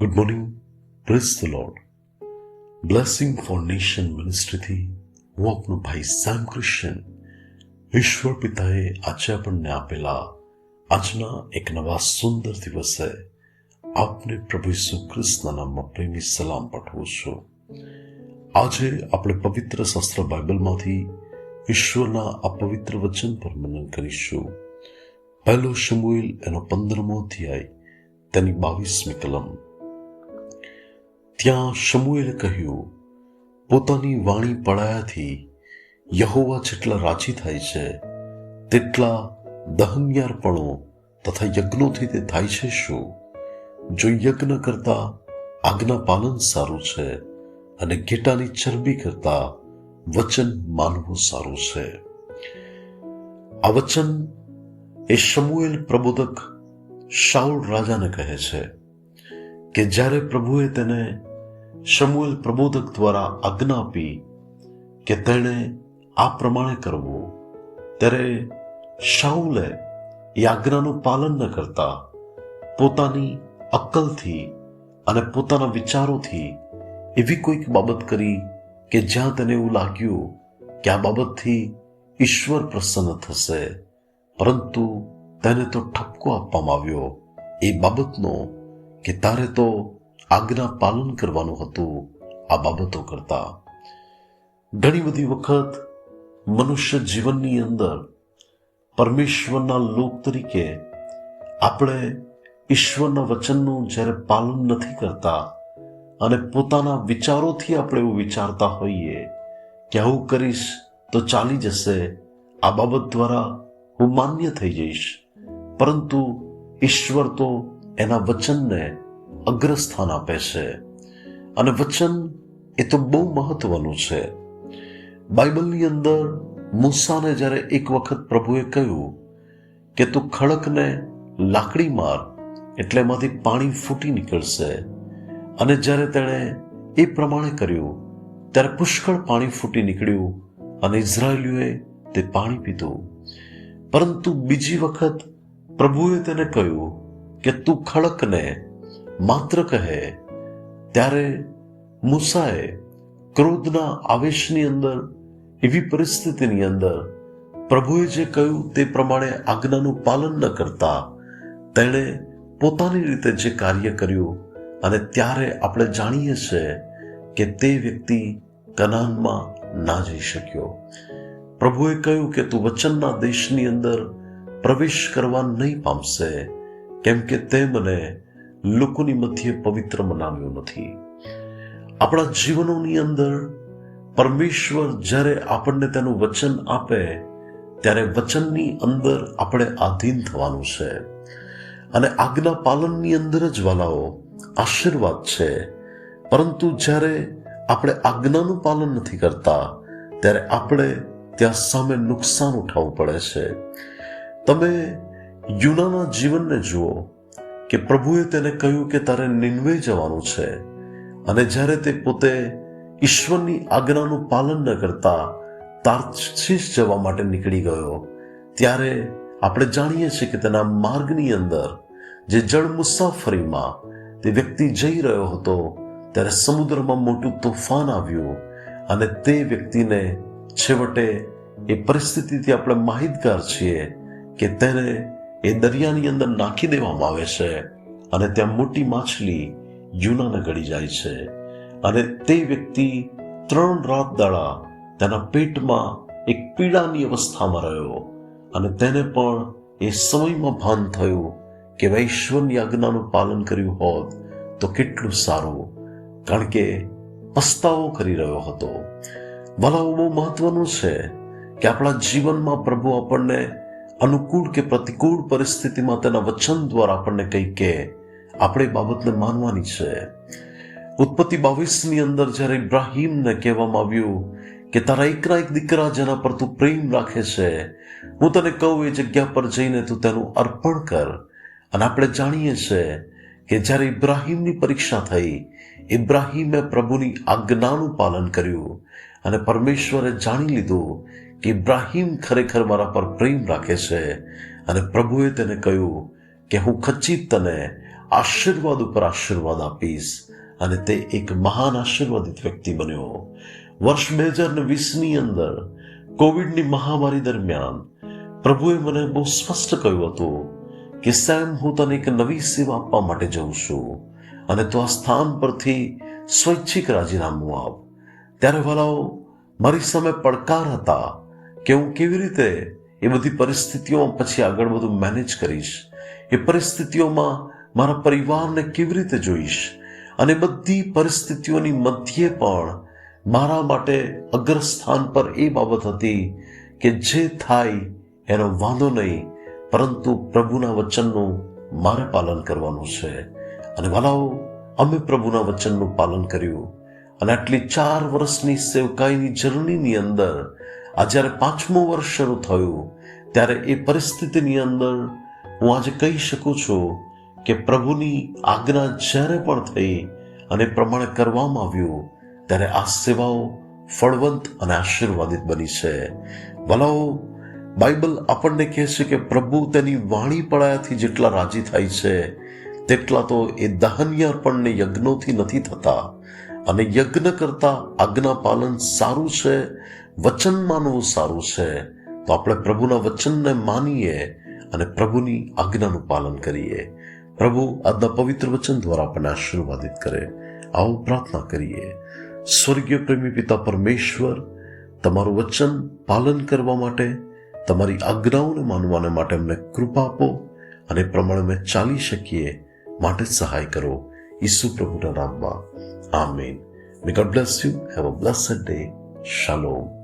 Good morning press the lord blessing for મિનિસ્ટ્રીથી હું આપનો ભાઈ સામ ક્રિશ્ચન. ઈશ્વર પિતાએ આજે આપણને આપેલા આજના એક નવા સુંદર દિવસે આપને પ્રભુ ઈસુ ખ્રિસ્તના નામમાં પ્રેમી સલામ પાઠવું છું. આજે આપણે પવિત્ર શાસ્ત્ર બાઇબલમાંથી ઈશ્વરના આ પવિત્ર વચન પર મનન કરીશું. પહેલો શમુએલ એનો પંદરમો અધ્યાય તેની બાવીસમી કલમ. ત્યાં શમુએલે કહ્યું, પોતાની વાણી પડાયાથી યહોવા જેટલા રાજી થાય છે, તેટલા દહન્યારપણો તથા યજ્ઞોથી તે થાય છે શું? જો યજ્ઞ કરતા આજ્ઞા પાલન સારું છે અને ઘેટાની ચરબી કરતા વચન માનવું સારું છે. આ વચન એ શમુએલ પ્રબોધક શાઉલ રાજાને કહે છે. કે જ્યારે પ્રભુએ તેને શમુએલ પ્રબોધક દ્વારા આજ્ઞા આપી કે તેણે આ પ્રમાણે કરવું, ત્યારે શાઉલે એ આજ્ઞાનું પાલન ન કરતા પોતાની અક્કલથી અને પોતાના વિચારોથી એવી કોઈક બાબત કરી કે જ્યાં તેને એવું લાગ્યું કે આ બાબતથી ઈશ્વર પ્રસન્ન થશે. પરંતુ તેને તો ઠપકો આપવામાં આવ્યો. એ બાબતનો કે તારે તો આજ્ઞા પાલન કરવાનું હતું આ બાબતો કરતા. ઘણી બધી વખત મનુષ્ય જીવનની અંદર પરમેશ્વરના લોક તરીકે આપણે ઈશ્વરના વચનનું જ્યારે પાલન નથી કરતા અને પોતાના વિચારોથી આપણે એવું વિચારતા હોઈએ કે આવું કરીશ તો ચાલી જશે, આ બાબત દ્વારા હું માન્ય થઈ જઈશ. પરંતુ ઈશ્વર તો એના વચનને અગ્રસ્થાન આપે છે. અને વચન એ તો બહુ મહત્વનું છે. બાઇબલની અંદર મૂસાને જ્યારે એક વખત પ્રભુએ કહ્યું કે તું ખડકને લાકડી માર, એટલે એમાંથી પાણી ફૂટી નીકળશે. અને જ્યારે તેણે એ પ્રમાણે કર્યું, ત્યારે પુષ્કળ પાણી ફૂટી નીકળ્યું અને ઇઝરાયેલીઓએ તે પાણી પીધું. પરંતુ બીજી વખત પ્રભુએ તેને કહ્યું કે તું ખડકને માત્ર કહે, ત્યારે મૂસાએ ક્રોધના આવેશની અંદર, એવી પરિસ્થિતિની અંદર પ્રભુએ જે કહ્યું તે પ્રમાણે આજ્ઞાનું પાલન ન કરતા, તેણે પોતાની રીતે જે કાર્ય કર્યું અને ત્યારે આપણે જાણીએ છીએ કે તે વ્યક્તિ કનાનમાં ના જઈ શક્યો. પ્રભુએ કહ્યું કે તું વચનના દેશની અંદર પ્રવેશ કરવા નહીં પામશે કેમ કે તે મને લોકોની મધ્યે પવિત્ર મનાવ્યો નથી. આપણા જીવનોની અંદર પરમેશ્વર જ્યારે આપણને તેનું વચન આપે, ત્યારે વચનની અંદર આપણે આધીન થવાનું છે. અને આજ્ઞા પાલનની અંદર જ વાલાઓ આશીર્વાદ છે. પરંતુ જ્યારે આપણે આજ્ઞાનું પાલન નથી કરતા, ત્યારે આપણે ત્યાં સામે નુકસાન ઉઠાવવું પડે છે. તમે યુનાના જીવનને જુઓ કે પ્રભુએ તેને કહ્યું કે તારે નિન્વે જવાનું છે અને જ્યારે તે પોતે ઈશ્વરની આજ્ઞાનું પાલન ન કરતા તાર્શીશ જવા માટે નીકળી ગયો, ત્યારે આપણે જાણીએ છીએ કે તેના માર્ગની અંદર જે જળ મુસાફરીમાં તે વ્યક્તિ જઈ રહ્યો હતો, ત્યારે સમુદ્રમાં મોટું તોફાન આવ્યું અને તે વ્યક્તિને છેવટે એ પરિસ્થિતિથી આપણે માહિતગાર છીએ કે તેને એ દરિયાની અંદર નાખી દેવામાં આવે છે અને ત્યાં મોટી માછલી યુનાને ગળી જાય છે. અને તે વ્યક્તિ ત્રણ રાત દાડા તેના પેટમાં એક પીડાની અવસ્થામાં રહ્યો અને તેને પણ એ સમયમાં ભાન થયું કે વૈશ્વરની આજ્ઞાનું પાલન કર્યું હોત તો કેટલું સારું. કારણ કે પસ્તાવો કરી રહ્યો હતો. ભલાવું બહુ મહત્વનું છે કે આપણા જીવનમાં પ્રભુ આપણને અનુકૂળ કે પ્રતિકૂળ પરિસ્થિતિમાં તેના વચન દ્વારા આપણને કંઈ કે આપણે બાબતને માનવાની છે. ઉત્પત્તિ બાવીસની અંદર જ્યારે ઇબ્રાહીમને કહેવામાં આવ્યું કે, તારા એકના એક દીકરા જેના પર તું પ્રેમ રાખે છે, હું તને કહું એ જગ્યા પર જઈને તું તેનું અર્પણ કર. અને આપણે જાણીએ છીએ કે જ્યારે ઇબ્રાહીમની પરીક્ષા થઈ, ઇબ્રાહીમે પ્રભુની આજ્ઞાનું પાલન કર્યું અને પરમેશ્વરે જાણી લીધું કે ઇબ્રાહીમ ખરેખર મારા પર પ્રેમ રાખે છે અને પ્રભુએ તેને કહ્યું કે હું ખચિત તને આશીર્વાદ ઉપર આશીર્વાદ આપીશ અને તે એક મહાન આશીર્વાદિત વ્યક્તિ બન્યો. વર્ષ બે હજાર વીસની અંદર કોવિડની મહામારી દરમિયાન પ્રભુએ મને બહુ સ્પષ્ટ કહ્યું હતું કે સેમ, હું તને એક નવી સેવા આપવા માટે જઉં છું અને તો આ સ્થાન પરથી સ્વૈચ્છિક રાજીનામું આપ. ત્યારે વાલાઓ, મારી સામે પડકાર હતા કે હું કેવી રીતે એ બધી પરિસ્થિતિઓમાં પછી આગળ બધું મેનેજ કરીશ? એ પરિસ્થિતિઓમાં મારા પરિવારને કેવી રીતે જોઈશ? અને બધી પરિસ્થિતિઓની મધ્યે પણ મારા માટે અગ્રસ્થાન પર એ બાબત હતી કે જે થાય એનો વાંધો નહીં, પરંતુ પ્રભુના વચનનું મારે પાલન કરવાનું છે. અને વાલાઓ, અમે પ્રભુના વચનનું પાલન કર્યું. અને આટલી ચાર વર્ષની સેવકાઈની જર્નીની અંદર આ જ્યારે પાંચમું વર્ષ શરૂ થયું, ત્યારે એ પરિસ્થિતિની અંદર હું આજે કહી શકું છું કે પ્રભુની આજ્ઞા જ્યારે પણ થઈ અને પ્રમાણે કરવામાં આવ્યું, ત્યારે આ સેવાઓ ફળવંત અને આશીર્વાદિત બની છે. ભલાઓ બાઇબલ આપણને કહે છે કે પ્રભુ તેની વાણી પડાયાથી જેટલા રાજી થાય છે, તેટલા તો એ દહન્ય અર્પણને યજ્ઞોથી નથી થતા. અને યજ્ઞ કરતા આજ્ઞા પાલન સારું છે વચન માનવું સારું છે, તો આપણે પ્રભુના વચનને માનીએ અને પ્રભુની આજ્ઞાનું પાલન કરીએ. પ્રભુ આજના પવિત્ર વચન દ્વારા આપણને આશીર્વાદિત કરે. આવો પ્રાર્થના કરીએ. સ્વર્ગીય પ્રેમી પિતા પરમેશ્વર, તમારું વચન પાલન કરવા માટે, તમારી આજ્ઞાઓને માનવાને માટે અમને કૃપા આપો અને પ્રમાણે અમે ચાલી શકીએ માટે સહાય કરો. ઈસુ પ્રભુના નામમાં. Amen. May God bless you have a blessed day શાલોમ